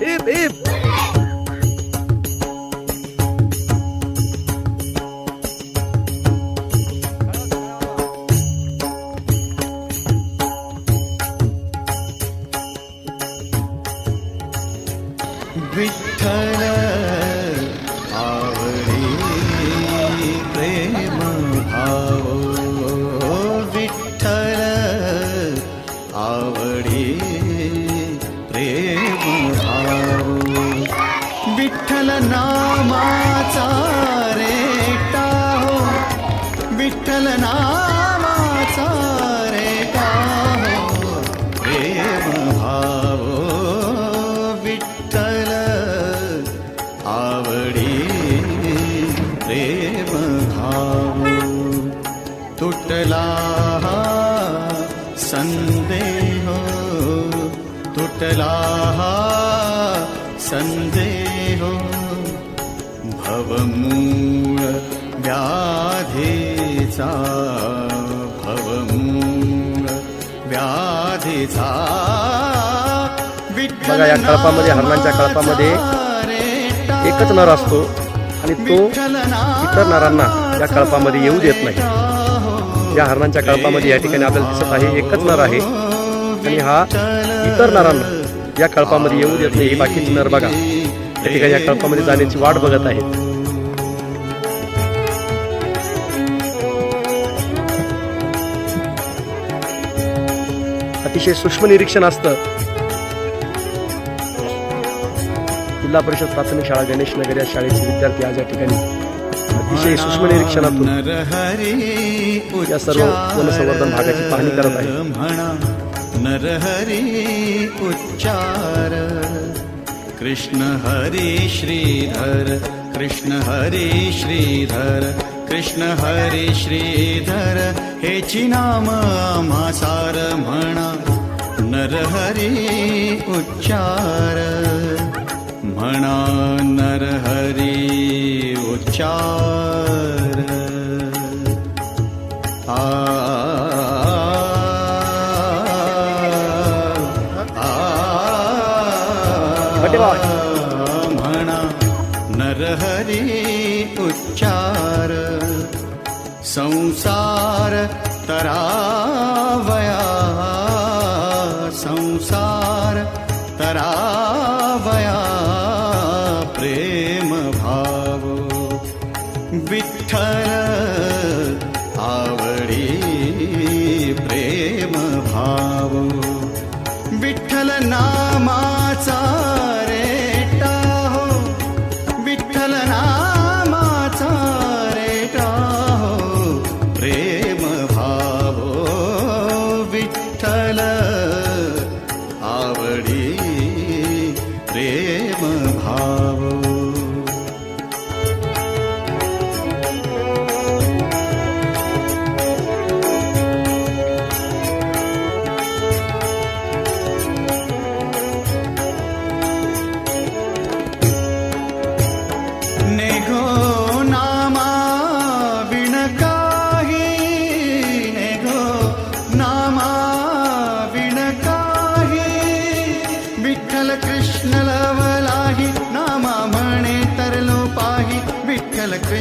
Ip, ip. Vitthal नामाचा रेटा हो. विठ्ठल नामाचा रेटा हो. प्रेम भाव विठ्ठल आवडी. प्रेम भाव तुटला हा संदेह हो. तुटला हा संदेह भवमूळ व्याधीचा भवमूळ व्याधीचा बघा, या कळपामध्ये, हरणांच्या कळपामध्ये एकच नर असतो आणि तो इतर नरांना या कळपामध्ये येऊ देत नाही. या हरणांच्या कळपामध्ये या ठिकाणी आपल्याला दिसत आहे एकच नर आहे. आणि हा इतर नरांना या कळपामध्ये येऊ देत नाही हे बाकीचे नर बघा. या ठिकाणी या कळपामध्ये जाण्याची वाट बघत आहेत. अतिशय सूक्ष्म निरीक्षण असतं. जिल्हा परिषद प्राथमिक शाळा गणेश नगर या शाळेचे विद्यार्थी आज या ठिकाणी अतिशय सूक्ष्म निरीक्षणातून या सर्व वनसंवर्धन भागाची पाहणी करत आहे. नरहरी उच्चार। कृष्ण हरी श्रीधर कृष्ण हरी श्रीधर कृष्ण हरी श्रीधर। हेची नाम आम्हा सार म्हणा नरहरी उच्चार। नरहरी उच्चार। आ नरहरी उच्चार संसार तरावया संसार तरावया प्रेम भाव विठ्ठल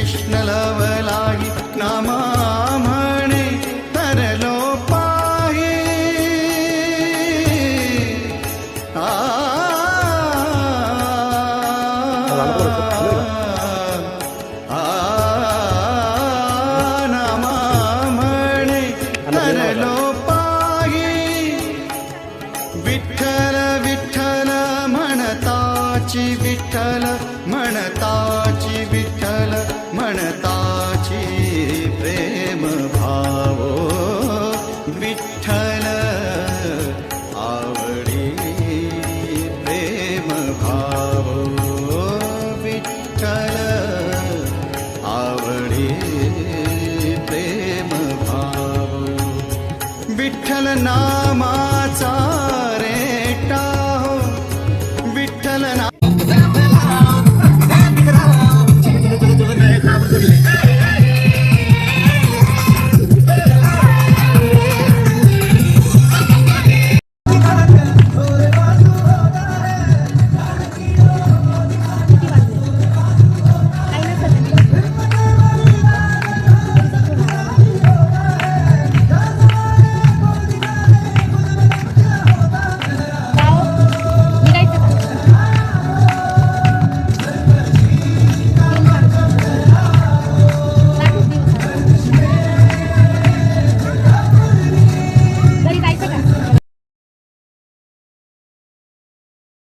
कृष्णलवलायि नमामणे परलोपाये आ नमामणे परलोपाये विठ्ठल विठ्ठल मनताचि विठ्ठल मनताचि विठ्ठल म्हणताची प्रेम विठ्ठल आवडी प्रेम विठ्ठल आवडी प्रेम भावो विठ्ठल नामा